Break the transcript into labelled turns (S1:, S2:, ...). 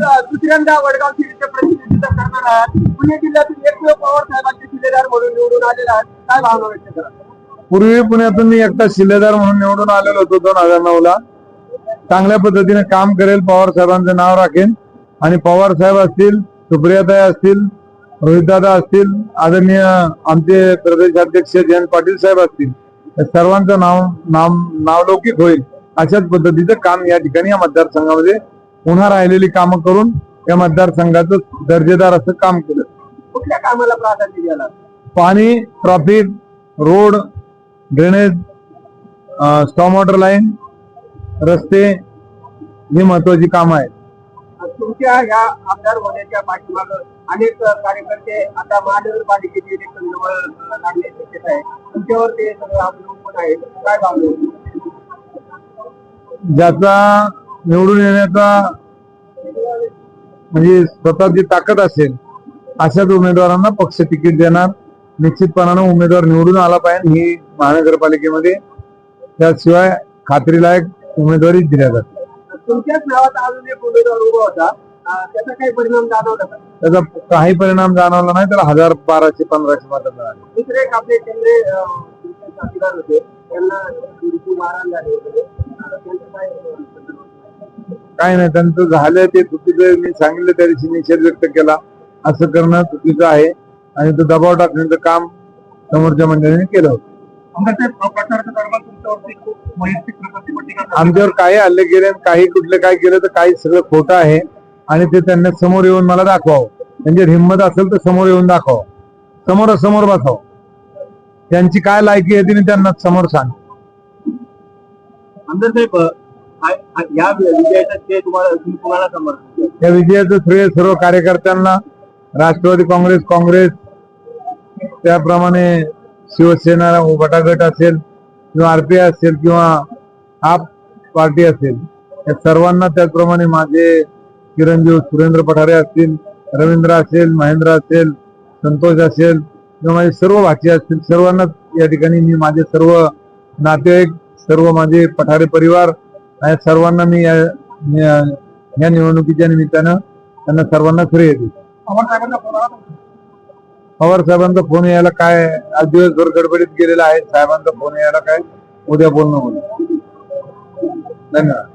S1: दुसऱ्यांदा वडगाव सिटीचे प्रतिनिधित्व करणार आहात. पुणे जिल्ह्यातून एकमेव पवार साहेबांचे शिलेदार म्हणून निवडून आलेला आहात. काय भावना व्यक्त करा?
S2: पूर्वी पुण्यातून मी एकटा शिलेदार म्हणून निवडून आलेलो होतो दोन हजार नऊ ला चांगल्या पद्धतीने काम करेल पवार साहेबांचं नाव राखेन. आणि पवार साहेब असतील सुप्रियाताई असतील रोहितदादा असतील आदरणीय आमचे प्रदेशाध्यक्ष जयंत पाटील साहेब असतील सर्वांचं नाव नाम नावलौकिक होईल अशाच पद्धतीचं काम या ठिकाणी या मतदारसंघामध्ये पुन्हा राहिलेली कामं करून या मतदारसंघाचं दर्जेदार असं काम केलं.
S1: कुठल्या कामाला प्राधान्य द्यायला
S2: पाणी traffic road drainage storm water line रस्ते ही महत्वाची कामं आहेत.
S1: तुमच्या ह्या आमदार होण्याच्या पाठीमाग अनेक कार्यकर्ते आता महानगरपालिकेचे इलेक्शन जवळ अं, लागण्याची शक्यता आहे. तुमच्यावर ते सगळं अवलंबून आहे. काय भावना
S2: ज्याचा निवडून येण्याचा म्हणजे स्वतःची ताकद असेल अशाच उमेदवारांना पक्ष तिकीट देणार. निश्चितपणानं उमेदवार निवडून आला पाहिजे ही महानगरपालिकेमध्ये त्याशिवाय खात्रीलायक उमेदवारी दिल्या जाते
S1: तुमच्याच नावात अजून एक उमेदवार उभा होता. त्याचा काही परिणाम जाणवला
S2: त्याचा काही परिणाम जाणवला नाही तर हजार बाराशे पंधराशे मतं मिळाली.
S1: दुसरे एक आपले केंद्रे साथीदार होते. त्यांना मारहाण झाली काय
S2: नाही त्यांचं झालं ते चुकीचं मी सांगितलं त्या दिवशी निषेध व्यक्त केला. असं करणं चुकीचं आहे. आणि तो दबाव टाकण्याचं काम समोरच्या मंडळीने केलं होतं. आमच्यावर काही हल्ले केले काही कुठले काय केलं तर काही सगळं खोटं आहे. आणि ते त्यांना समोर येऊन मला दाखवावं. त्यांची हिंमत असेल तर समोर येऊन दाखवावं. समोर समोर बसावं. त्यांची काय लायकी आहे तिने त्यांना समोर सांग
S1: आमदार साहेब या विजयाचं श्रेय
S2: सर्व कार्यकर्त्यांना राष्ट्रवादी काँग्रेस काँग्रेस त्याप्रमाणे शिवसेना गटागट असेल किंवा आरपीआय असेल किंवा आप पार्टी असेल या सर्वांना त्याचप्रमाणे माझे चिरंजीव सुरेंद्र पठारे असतील रवींद्र असेल महेंद्र असेल संतोष असेल किंवा माझे सर्व भाषी असतील सर्वांना या ठिकाणी मी माझे सर्व नातेवाईक सर्व माझे पठारे परिवार सर्वांना मी या निवडणुकीच्या निमित्तानं त्यांना सर्वांना श्रेय देतो
S1: पवार साहेबांचा फोन आला होता.
S2: पवार साहेबांचा फोन यायला काय आज दिवसभर गडबडीत गेलेला आहे साहेबांचा फोन यायला काय उद्या बोलणं होईल. धन्यवाद.